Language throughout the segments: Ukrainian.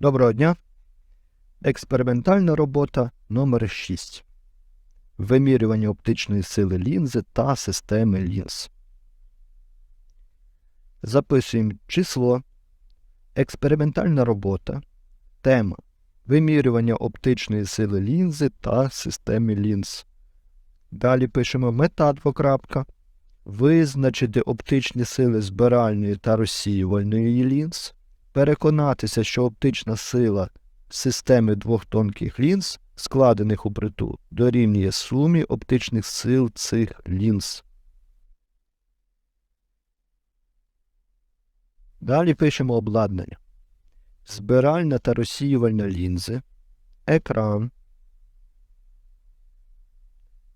Доброго дня. Експериментальна робота номер 6 Вимірювання оптичної сили лінзи та системи лінз. Записуємо число. Експериментальна робота. Тема Вимірювання оптичної сили лінзи та системи лінз. Далі пишемо мета двокрапка. Визначити оптичні сили збиральної та розсіювальної лінз переконатися, що оптична сила системи двох тонких лінз, складених у притул, дорівнює сумі оптичних сил цих лінз. Далі пишемо обладнання. Збиральна та розсіювальна лінзи, екран,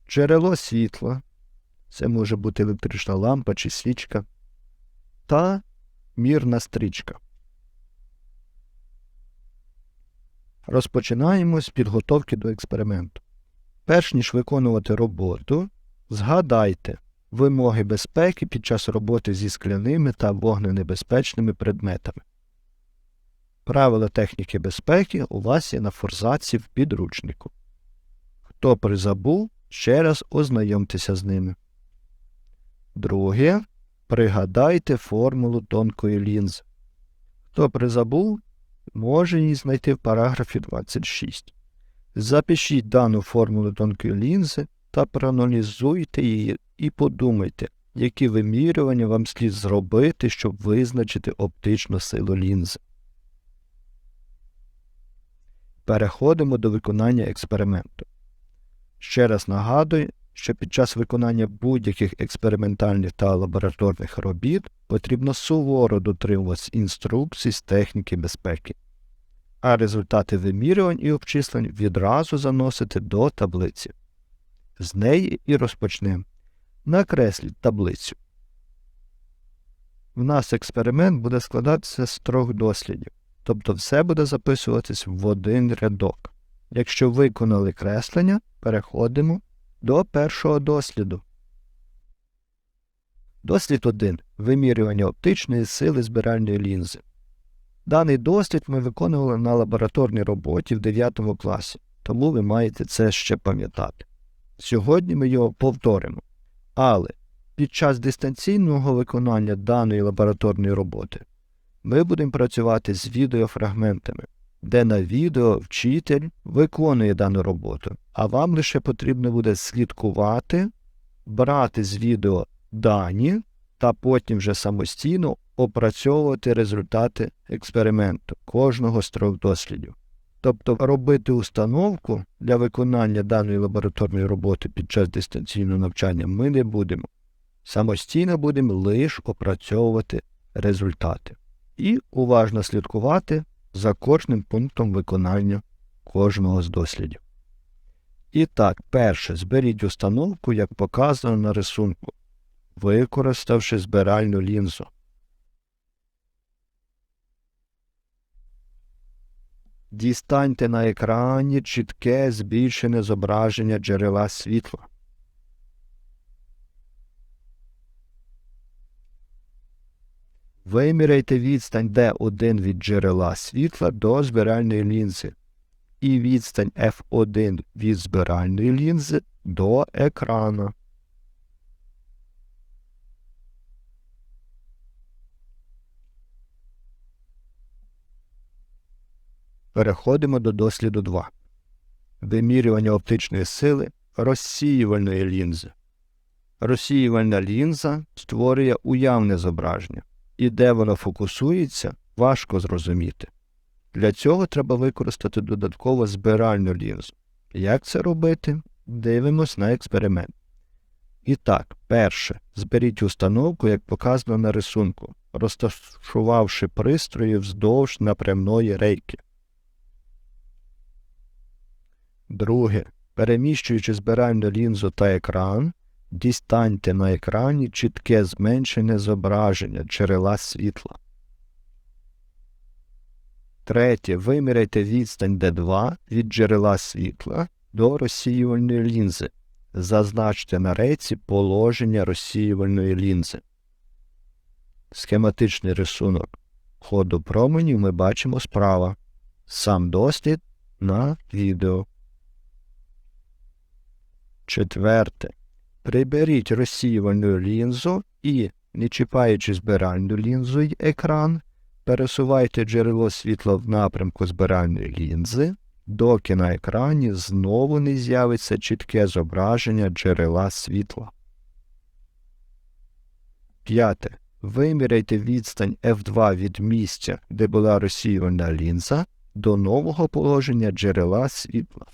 джерело світла, це може бути електрична лампа чи свічка, та мірна стрічка. Розпочинаємо з підготовки до експерименту. Перш ніж виконувати роботу, згадайте вимоги безпеки під час роботи зі скляними та вогненебезпечними предметами. Правила техніки безпеки у вас є на форзаці в підручнику. Хто призабув, ще раз ознайомтеся з ними. Друге. Пригадайте формулу тонкої лінзи. Хто призабув, може її знайти в параграфі 26. Запишіть дану формулу тонкої лінзи та проаналізуйте її і подумайте, які вимірювання вам слід зробити, щоб визначити оптичну силу лінзи. Переходимо до виконання експерименту. Ще раз нагадую, що під час виконання будь-яких експериментальних та лабораторних робіт потрібно суворо дотримуватися інструкцій з техніки безпеки, а результати вимірювань і обчислень відразу заносити до таблиці. З неї і розпочнемо. Накресліть таблицю. В нас експеримент буде складатися з трьох дослідів, тобто все буде записуватись в один рядок. Якщо виконали креслення, переходимо до першого досліду. Дослід 1. Вимірювання оптичної сили збиральної лінзи. Даний дослід ми виконували на лабораторній роботі в 9 класі, тому ви маєте це ще пам'ятати. Сьогодні ми його повторимо. Але під час дистанційного виконання даної лабораторної роботи ми будемо працювати з відеофрагментами, де на відео вчитель виконує дану роботу, а вам лише потрібно буде слідкувати, брати з відео дані та потім вже самостійно опрацьовувати результати експерименту кожного з трьох дослідів. Тобто робити установку для виконання даної лабораторної роботи під час дистанційного навчання ми не будемо. Самостійно будемо лише опрацьовувати результати і уважно слідкувати за кожним пунктом виконання кожного з дослідів. І так, перше, зберіть установку, як показано на рисунку, використавши збиральну лінзу. Дістаньте на екрані чітке збільшене зображення джерела світла. Виміряйте відстань D1 від джерела світла до збиральної лінзи і відстань F1 від збиральної лінзи до екрану. Переходимо до досліду 2. Вимірювання оптичної сили розсіювальної лінзи. Розсіювальна лінза створює уявне зображення, і де воно фокусується, важко зрозуміти. Для цього треба використати додатково збиральну лінзу. Як це робити? Дивимось на експеримент. І так, перше, зберіть установку, як показано на рисунку, розташувавши пристрої вздовж напрямної рейки. Друге. Переміщуючи збиральну лінзу та екран, дістаньте на екрані чітке зменшене зображення джерела світла. Третє. Виміряйте відстань D2 від джерела світла до розсіювальної лінзи. Зазначте на рейці положення розсіювальної лінзи. Схематичний рисунок ходу променів ми бачимо справа. сам дослід на відео. Четверте. Приберіть розсіювальну лінзу і, не чіпаючи збиральну лінзу й екран, пересувайте джерело світла в напрямку збиральної лінзи, доки на екрані знову не з'явиться чітке зображення джерела світла. П'яте. Виміряйте відстань F2 від місця, де була розсіювальна лінза, до нового положення джерела світла.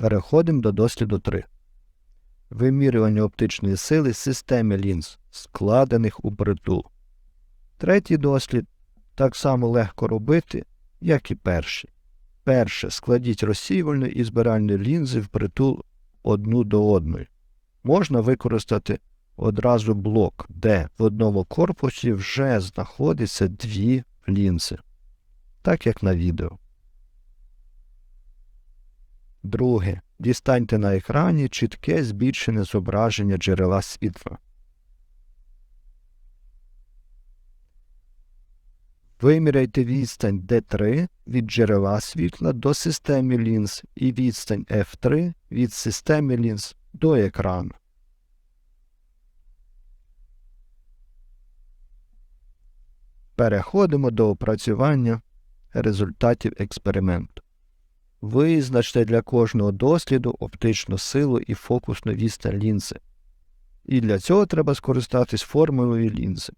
Переходимо до досліду 3. Вимірювання оптичної сили системи лінз, складених у притул. Третій дослід так само легко робити, як і перший. Перше. Складіть розсіювальну і збиральні лінзи впритул одну до одної. Можна використати одразу блок, де в одному корпусі вже знаходяться дві лінзи, так як на відео. Друге. Дістаньте на екрані чітке збільшене зображення джерела світла. Виміряйте відстань D3 від джерела світла до системи лінз і відстань F3 від системи лінз до екрану. Переходимо до опрацювання результатів експерименту. Визначте для кожного досліду оптичну силу і фокусну відстань лінзи. І для цього треба скористатись формулою лінзи,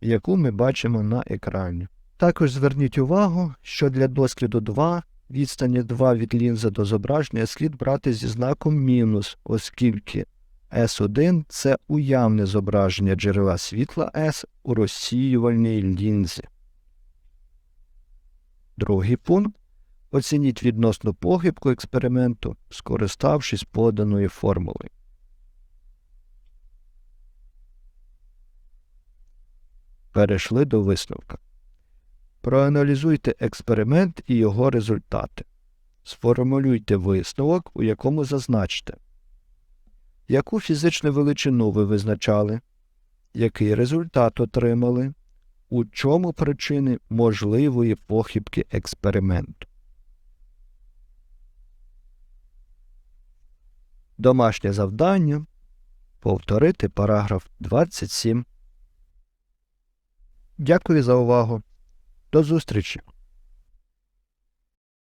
яку ми бачимо на екрані. Також зверніть увагу, що для досліду 2 відстані 2 від лінзи до зображення слід брати зі знаком мінус, оскільки S1 це уявне зображення джерела світла S у розсіювальній лінзі. Другий пункт. Оцініть відносну похибку експерименту, скориставшись поданою формулою. Перейшли до висновка. Проаналізуйте експеримент і його результати. Сформулюйте висновок, у якому зазначте, яку фізичну величину ви визначали, який результат отримали, у чому причини можливої похибки експерименту. Домашнє завдання повторити параграф 27. Дякую за увагу. До зустрічі!